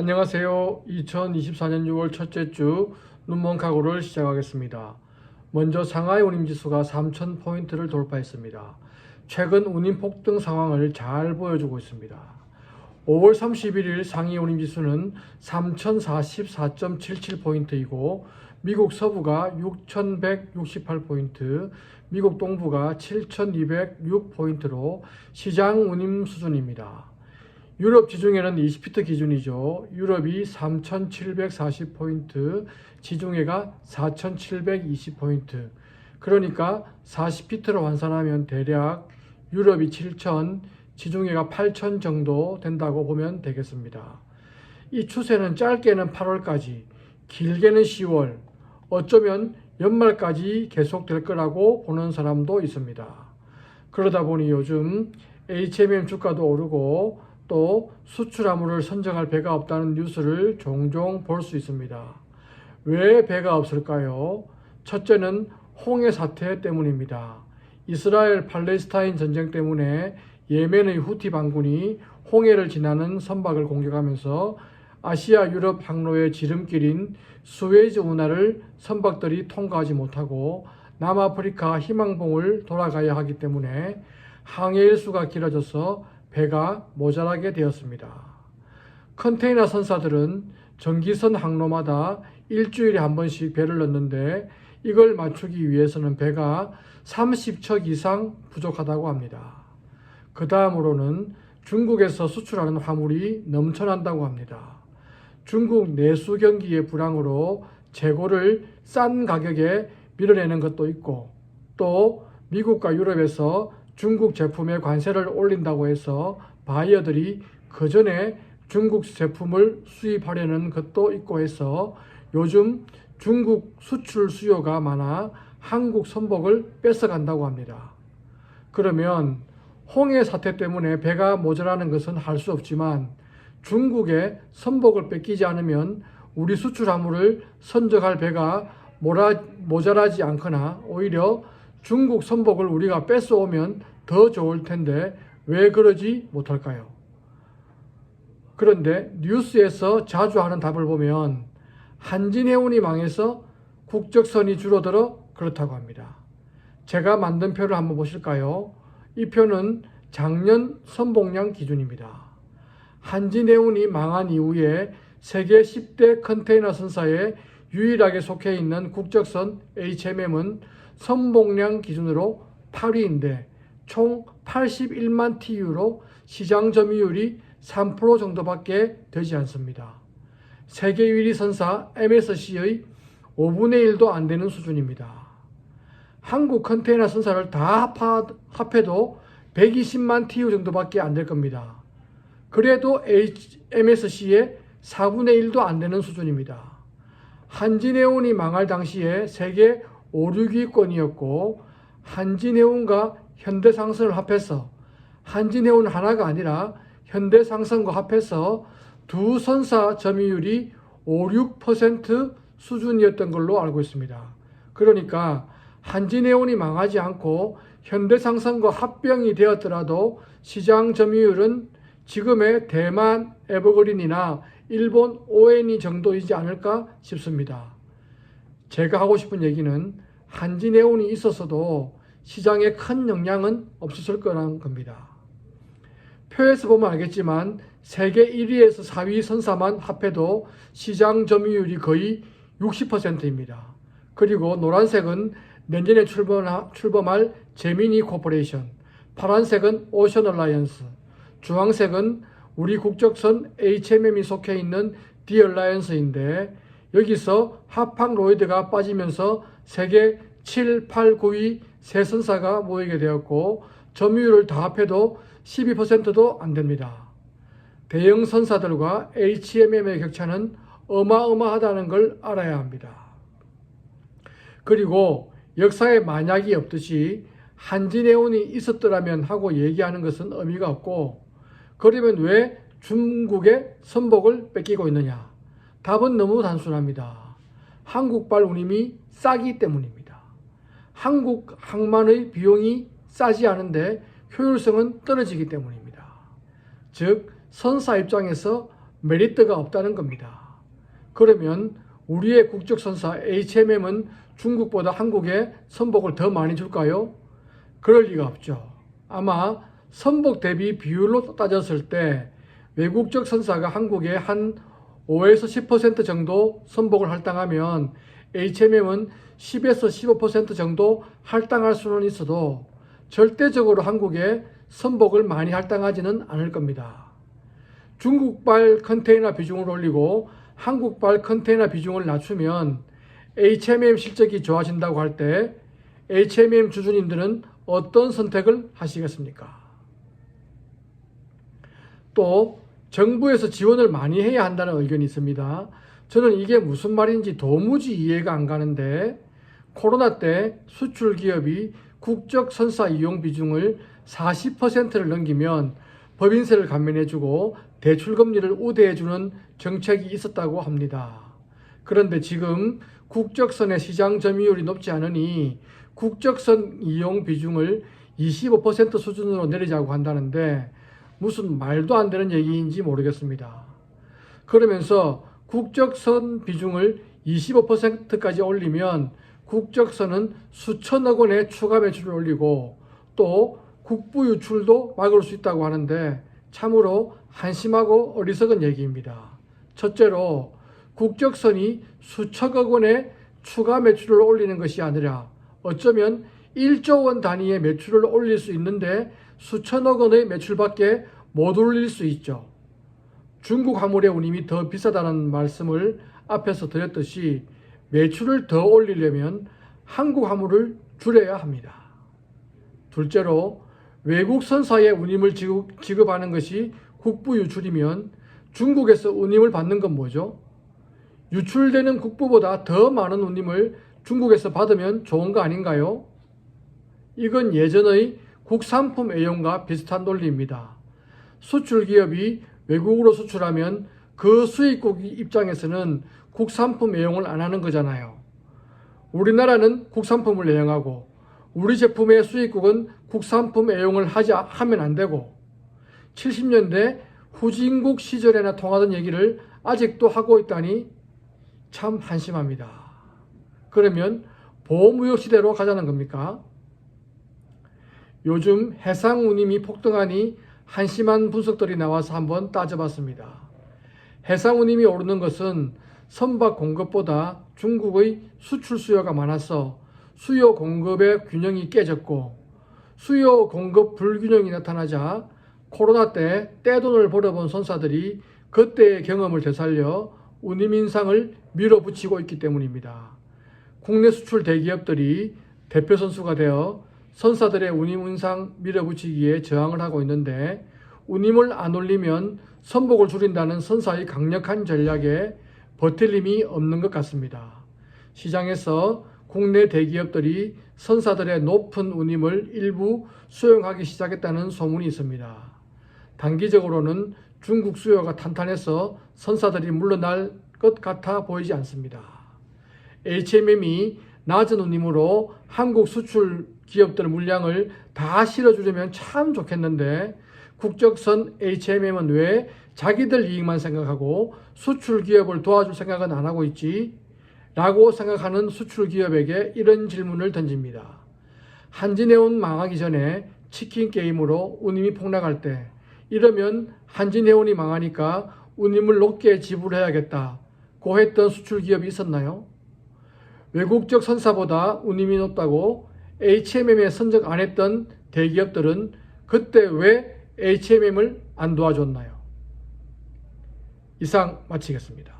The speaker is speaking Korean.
안녕하세요. 2024년 6월 첫째 주 눈먼 각오를 시작하겠습니다. 먼저 상하이 운임지수가 3,000포인트를 돌파했습니다. 최근 운임 폭등 상황을 잘 보여주고 있습니다. 5월 31일 상위 운임지수는 3,044.77포인트이고 미국 서부가 6,168포인트, 미국 동부가 7,206포인트로 시장 운임 수준입니다. 유럽 지중해는 20피트 기준이죠. 유럽이 3,740포인트, 지중해가 4,720포인트. 그러니까 40피트로 환산하면 대략 유럽이 7,000, 지중해가 8,000 정도 된다고 보면 되겠습니다. 이 추세는 짧게는 8월까지, 길게는 10월, 어쩌면 연말까지 계속될 거라고 보는 사람도 있습니다. 그러다 보니 요즘 HMM 주가도 오르고 또 수출화물을 선정할 배가 없다는 뉴스를 종종 볼 수 있습니다. 왜 배가 없을까요? 첫째는 홍해 사태 때문입니다. 이스라엘 팔레스타인 전쟁 때문에 예멘의 후티 반군이 홍해를 지나는 선박을 공격하면서 아시아 유럽 항로의 지름길인 스웨즈 운하를 선박들이 통과하지 못하고 남아프리카 희망봉을 돌아가야 하기 때문에 항해 일 수가 길어져서 배가 모자라게 되었습니다. 컨테이너 선사들은 전기선 항로마다 일주일에 한 번씩 배를 넣는데 이걸 맞추기 위해서는 배가 30척 이상 부족하다고 합니다. 그 다음으로는 중국에서 수출하는 화물이 넘쳐난다고 합니다. 중국 내수 경기의 불황으로 재고를 싼 가격에 밀어내는 것도 있고 또 미국과 유럽에서 중국 제품에 관세를 올린다고 해서 바이어들이 그 전에 중국 제품을 수입하려는 것도 있고 해서 요즘 중국 수출 수요가 많아 한국 선복을 뺏어간다고 합니다. 그러면 홍해 사태 때문에 배가 모자라는 것은 할 수 없지만 중국의 선복을 뺏기지 않으면 우리 수출화물을 선적할 배가 모자라지 않거나 오히려 중국 선복을 우리가 뺏어오면 더 좋을 텐데 왜 그러지 못할까요? 그런데 뉴스에서 자주 하는 답을 보면 한진해운이 망해서 국적선이 줄어들어 그렇다고 합니다. 제가 만든 표를 한번 보실까요? 이 표는 작년 선봉량 기준입니다. 한진해운이 망한 이후에 세계 10대 컨테이너 선사에 유일하게 속해 있는 국적선 HMM은 선봉량 기준으로 8위인데 총 81만 TU로 시장 점유율이 3% 정도밖에 되지 않습니다. 세계 1위 선사 MSC의 5분의 1도 안 되는 수준입니다. 한국 컨테이너 선사를 다 합해도 120만 TU 정도밖에 안 될 겁니다. 그래도 MSC의 4분의 1도 안 되는 수준입니다. 한진해운이 망할 당시에 세계 5, 6위권이었고 한진해운과 현대상선을 합해서 한진해운 하나가 아니라 현대상선과 합해서 두 선사 점유율이 5, 6% 수준이었던 걸로 알고 있습니다. 그러니까 한진해운이 망하지 않고 현대상선과 합병이 되었더라도 시장 점유율은 지금의 대만 에버그린이나 일본 ONE 정도이지 않을까 싶습니다. 제가 하고 싶은 얘기는 한진해운이 있었어도 시장에 큰 영향은 없었을 거라는 겁니다. 표에서 보면 알겠지만 세계 1위에서 4위 선사만 합해도 시장 점유율이 거의 60%입니다. 그리고 노란색은 내년에 출범할 제미니 코퍼레이션, 파란색은 오션 얼라이언스, 주황색은 우리 국적선 HMM이 속해 있는 디얼라이언스인데 여기서 하팡 로이드가 빠지면서 세계 7, 8, 9위 세 선사가 모이게 되었고 점유율을 다 합해도 12%도 안 됩니다. 대형 선사들과 HMM의 격차는 어마어마하다는 걸 알아야 합니다. 그리고 역사에 만약이 없듯이 한진해운이 있었더라면 하고 얘기하는 것은 의미가 없고 그러면 왜 중국의 선복을 뺏기고 있느냐? 답은 너무 단순합니다. 한국발 운임이 싸기 때문입니다. 한국 항만의 비용이 싸지 않은데 효율성은 떨어지기 때문입니다. 즉, 선사 입장에서 메리트가 없다는 겁니다. 그러면 우리의 국적선사 HMM은 중국보다 한국에 선복을 더 많이 줄까요? 그럴 리가 없죠. 아마 선복 대비 비율로 따졌을 때 외국적 선사가 한국에 한 5에서 10% 정도 선복을 할당하면 HMM은 10에서 15% 정도 할당할 수는 있어도 절대적으로 한국에 선복을 많이 할당하지는 않을 겁니다. 중국발 컨테이너 비중을 올리고 한국발 컨테이너 비중을 낮추면 HMM 실적이 좋아진다고 할 때 HMM 주주님들은 어떤 선택을 하시겠습니까? 또 정부에서 지원을 많이 해야 한다는 의견이 있습니다. 저는 이게 무슨 말인지 도무지 이해가 안 가는데 코로나 때 수출 기업이 국적 선사 이용 비중을 40%를 넘기면 법인세를 감면해주고 대출 금리를 우대해주는 정책이 있었다고 합니다. 그런데 지금 국적선의 시장 점유율이 높지 않으니 국적선 이용 비중을 25% 수준으로 내리자고 한다는데 무슨 말도 안 되는 얘기인지 모르겠습니다. 그러면서 국적선 비중을 25%까지 올리면 국적선은 수천억 원의 추가 매출을 올리고 또 국부 유출도 막을 수 있다고 하는데 참으로 한심하고 어리석은 얘기입니다. 첫째로 국적선이 수천억 원의 추가 매출을 올리는 것이 아니라 어쩌면 1조 원 단위의 매출을 올릴 수 있는데 수천억 원의 매출밖에 못 올릴 수 있죠. 중국 화물의 운임이 더 비싸다는 말씀을 앞에서 드렸듯이 매출을 더 올리려면 한국 화물을 줄여야 합니다. 둘째로 외국 선사의 운임을 지급하는 것이 국부 유출이면 중국에서 운임을 받는 건 뭐죠? 유출되는 국부보다 더 많은 운임을 중국에서 받으면 좋은 거 아닌가요? 이건 예전의 국산품 애용과 비슷한 논리입니다. 수출 기업이 외국으로 수출하면 그 수입국 입장에서는 국산품 애용을 안 하는 거잖아요. 우리나라는 국산품을 애용하고 우리 제품의 수입국은 국산품 애용을 하지 하면 안 되고 70년대 후진국 시절에나 통하던 얘기를 아직도 하고 있다니 참 한심합니다. 그러면 보호무역 시대로 가자는 겁니까? 요즘 해상 운임이 폭등하니 한심한 분석들이 나와서 한번 따져봤습니다. 해상 운임이 오르는 것은 선박 공급보다 중국의 수출 수요가 많아서 수요 공급의 균형이 깨졌고 수요 공급 불균형이 나타나자 코로나 때 떼돈을 벌어본 선사들이 그때의 경험을 되살려 운임 인상을 밀어붙이고 있기 때문입니다. 국내 수출 대기업들이 대표 선수가 되어 선사들의 운임 인상 밀어붙이기에 저항을 하고 있는데 운임을 안 올리면 선복을 줄인다는 선사의 강력한 전략에 버틸 힘이 없는 것 같습니다. 시장에서 국내 대기업들이 선사들의 높은 운임을 일부 수용하기 시작했다는 소문이 있습니다. 단기적으로는 중국 수요가 탄탄해서 선사들이 물러날 것 같아 보이지 않습니다. HMM이 낮은 운임으로 한국 수출 기업들 물량을 다 실어주려면 참 좋겠는데 국적선 HMM은 왜 자기들 이익만 생각하고 수출 기업을 도와줄 생각은 안 하고 있지? 라고 생각하는 수출 기업에게 이런 질문을 던집니다. 한진해운 망하기 전에 치킨 게임으로 운임이 폭락할 때 이러면 한진해운이 망하니까 운임을 높게 지불해야겠다. 고 했던 수출 기업이 있었나요? 외국적 선사보다 운임이 높다고 HMM에 선적 안 했던 대기업들은 그때 왜 HMM을 안 도와줬나요? 이상 마치겠습니다.